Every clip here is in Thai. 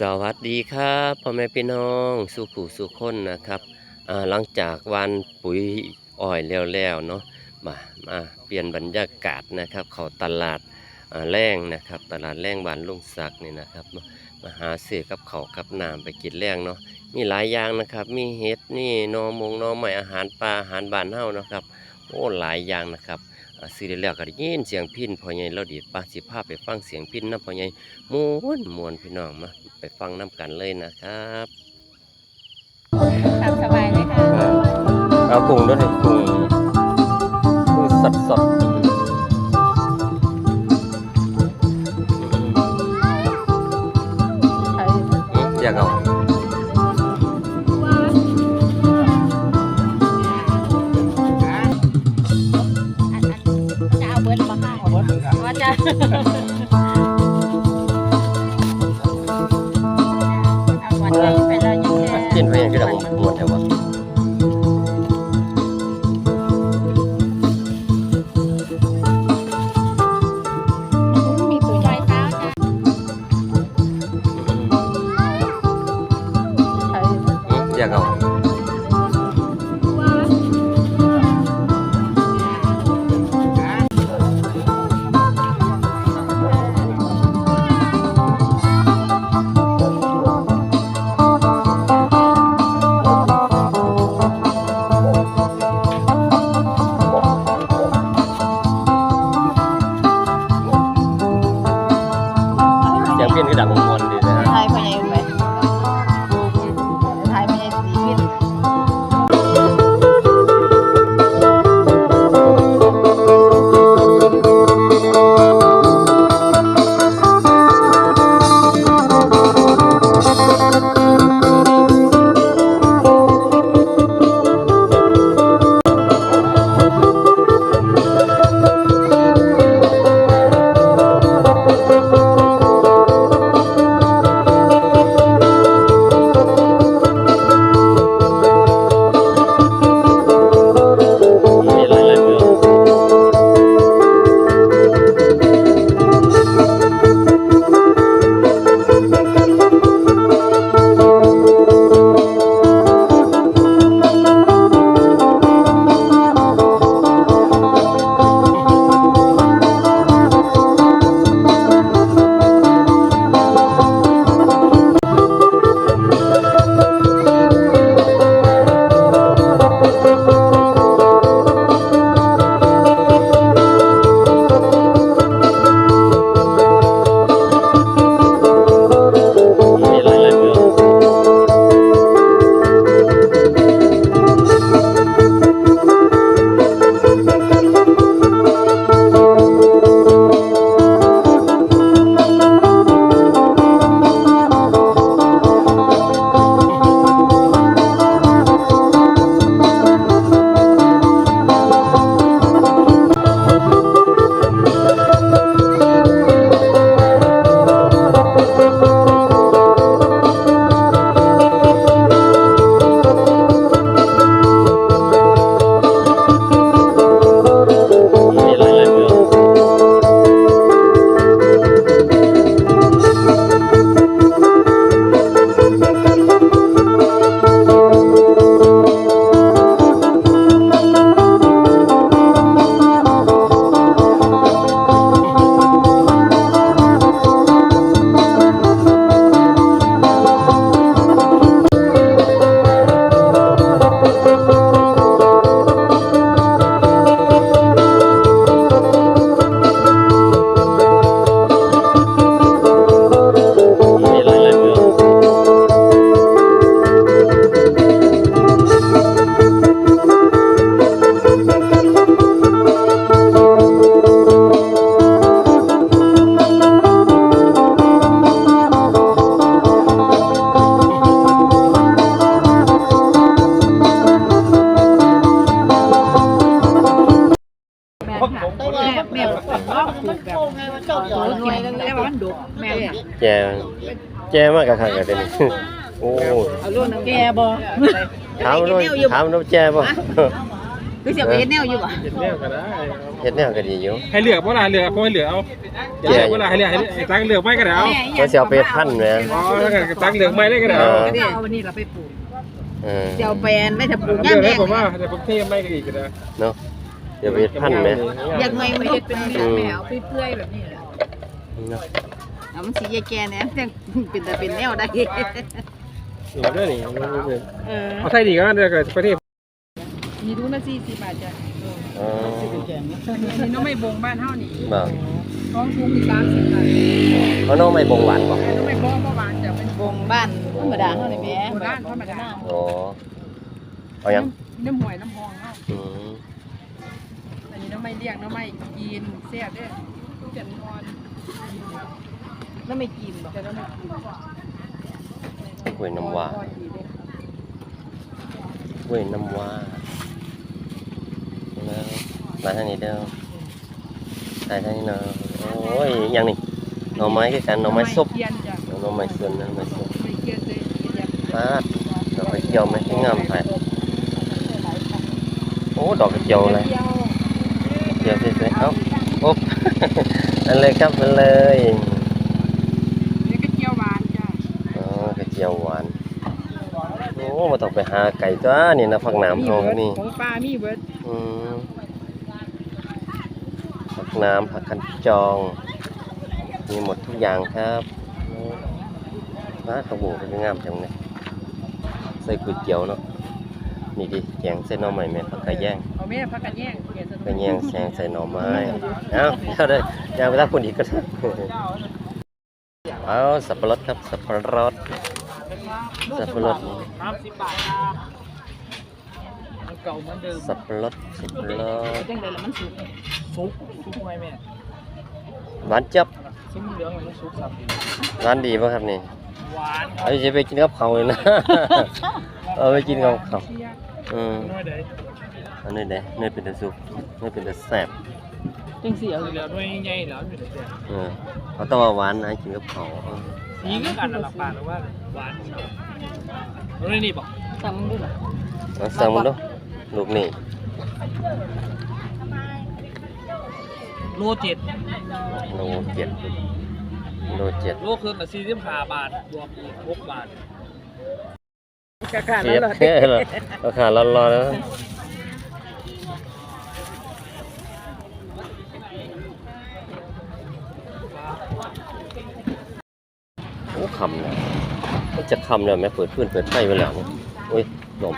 สวัสดีครับพ่อแม่พี่น้องสุขุสุขคนนะครับหลังจากวันปุ๋ยอ้อยแล้วๆเนาะมามาเปลี่ยนบรรยากาศนะครับ เขาตลาดแรงนะครับ ตลาดแรงบ้านลุงศักดิ์นี่นะครับมามาหาซื้อกับเขากับน้ำไปกินแรงเนาะมีหลายอย่างนะครับ มีเห็ดนี่นอมงนอใหม่อาหารปลาอาหารบ้านเฮานะครับ โอ้หลายอย่างนะครับ อ่าซื้อได้แล้วก็ได้ยินเสียงพินพ่อใหญ่เราดีดปาสิพาไปฟังเสียงพินนะพ่อใหญ่มวนมวนพี่น้องมาไปฟังน้ำกันเลยนะครับตามสบายเลยค่ะเอากุ้งด้วยดิกุ้งกุ้งสดสด ร์ดมาห้าเอาเบิร์ดว่าจะเอาวันนี้ไปเลยยังแค่กินไปยังก็ได้มวนแต่ว่ามีตัวใหญ่เท้าจ้ะอยากเอา มันดุแม่ค่ะแจแจมากกับข้างกันเลยนี่โอ้เอาลูกนึงแกบ่ถามด้วยถามด้วยแจบ่คือจะไปเฮ็ดแนวอยู่บ่เห็นแนวก็ได้เฮ็ดแนวก็ดีอยู่ ให้เลือกบ่ล่ะเลือกก็ให้เลือกเอาอย่าเลือกบ่ล่ะให้เลือกให้ให้ตั้งเลือกไม่ก็ได้เอาก็สิเอาไปพันแหมอ๋อแล้วก็ตั้งเลือกไม่ได้ก็ได้เอาก็เอาวันนี้เราไปปลูกเออเดี๋ยวไปอันไม่ถ้าปลูกเลืย่าอกงได้แม่ผมว่าแต่ผมเทไม่ก็อีกก็ได้เนาะเดี๋ยวไปเฮ็ดพันแหมอยากไงมันเฮ็ดเป็นแนวแนวเปื่อยๆแบบนี้แหละเนาะเอามันสิแก่ๆแน่จังเป็นแต่เป็นแนวได้นี่เด้อนี่เออเอาใส่ดีก็ได้ก็ประเทศมีรู้นะ40บาทจ้ะอ๋อนี่น้องไม่บงบ้านเฮานี่บ่ท้องทุก30บาทเอาน้องไม่บงหวานบ่น้องไม่บงบ่หวานจ้ะเป็นบงบ้านธรรมดาเฮานี่แหม่บ้านธรรมดาโอ้เอายังน้ำหวยน้ำหองเฮาอืมอันนี้น้ำไม่เลี้ยงน้ำไม่กินแซ่บเด้อเจ็ดนอน น้ำไม่กินบ่จะน้ำไม่กินกล้วยน้ำว้ากล้วยน้ำว้าแล้วมาทางนี้เด้อใส่ทางนี้เนาะโอ้ยยังนี่หน่อไม้คือกันหน่อไม้ซุปเกียนจ้ะหน่อไม้ส่วนหน่อไม้ซุปไม่เกียนเลยเกียนปาดดอกกระเจียวไหมที่งามไปโอ้ดอกกระเจียวเลย เกียว เจียวสวยๆเอ้า ปุ๊บอันเลยครับมันเลยนี่ก็เกียวหวานจ้ะอ๋อกระเจียวหวาน โอ้มาต้องไปหาไก่ตัวนี่นะผักหนามทองนี่ของปลามีเบิดอืมผักน้ำผักคันจอง มีหมดทุกอย่างครับร้านขาวบูเป็นงามจังเลยใส่ก๋วยเตี๋ยวเนาะนี่ดิแกงใส่หน่อไม้แม่ผักกระแยงเอาแม่พักกันแย่ง เกียนกระแยงแซงใส่หน่อไม้เอ้าเดี๋ยวเลยยางไปทักคนอีกก็ได้เอาสับปะรดครับสับปะรดสับปะรด30บาทครับเก่ามือนเดิมสับปะรดสับปะรดสุกซุปซุปไงแม่หวานจับซุปเหลืองมันซุปสับหวานดีป่ะครับนี่หวานครัเอาจะไปกินกับเขาเลยนะ เอาไปกินกับเขาอืม อยเด้อันนี้เด้นี่เป็นตะซุปนี่เป็นตะแซ่บจังสิเอาเหลือด้วยใหญ่แล้วอยู่เด้อเออเขาต้องมาหวานนะกินกับเขาวเออสีก็กันละปากหรือว่าหวานเอาเลยนี่บอกสั่งดูล่ะเอาสั่งมันดูลูกนี่โลเจ็ดโลเจ็ดโลเจ็ดโลครึ่งกับสี่สิบห้าบาทบวกอีกหกบาทกะกะเทีแล้ยวบล่ะเทียบเลยราคาร้อนๆแล้ว คำนะมันจะคำเลยไหมเปิดพื้นเปิดไฟไปแล้วนี่โอ้ยลม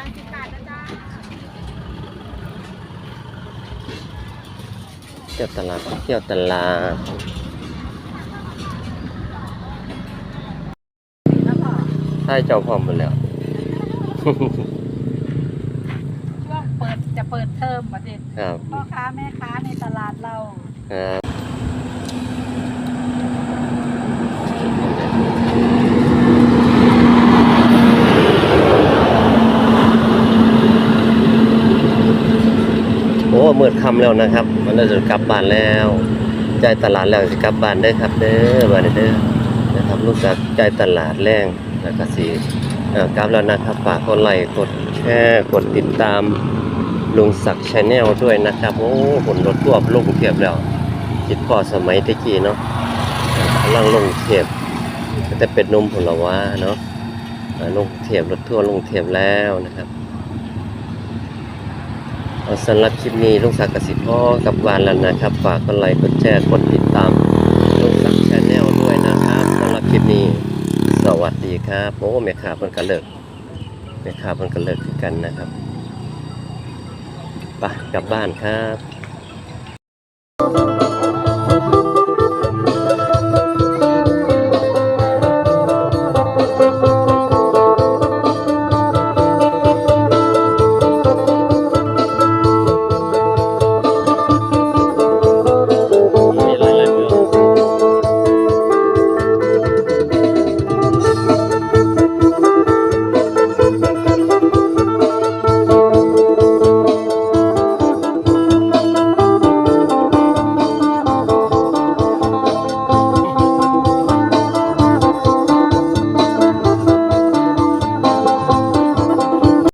เที่ยวตลาดเที่ยวตลาดใช่เจ้าพร้อมหมดแล้วช่วงเปิดจะเปิดเทอมบัดนี้ครับพ่อค้าแม่ค้าในตลาดเราครับ มืดค่ำแล้วนะครับมันเราจะกลับบ้านแล้วจ่ายตลาดแล้วจะกลับบ้านได้ครับเด้อบ้านเด้อนะครับลูกจากจ่ายตลาดแรงแล้วก็สีกลับแล้วนะครับฝากกดไลค์กดแชร์กดติดตามลุงศักดิ์ชาแนลด้วยนะครับโอ้ผลรถทั่วลงเทียบแล้วคิดพอสมัยตะกี้เนาะกำลังลงเทียบแต่เป็นนมผลวาเนาะอ่าลงเทียบรถทั่วร์ลงเทียบแล้วนะครับ สำหรับคลิปนี้ลุงศักดิ์กสิพ่อกับวานแล้วนะครับ ฝากกดไลค์กดแชร์กดติดตามลุงศักดิ์ชาแนลด้วยนะครับสำหรับคลิปนี้ สวัสดีครับโอ้แม่ขาเพิ่นก็เลิกแม่ขาเพิ่นก็เลิกคือกันนะครับไปกลับบ้านครับ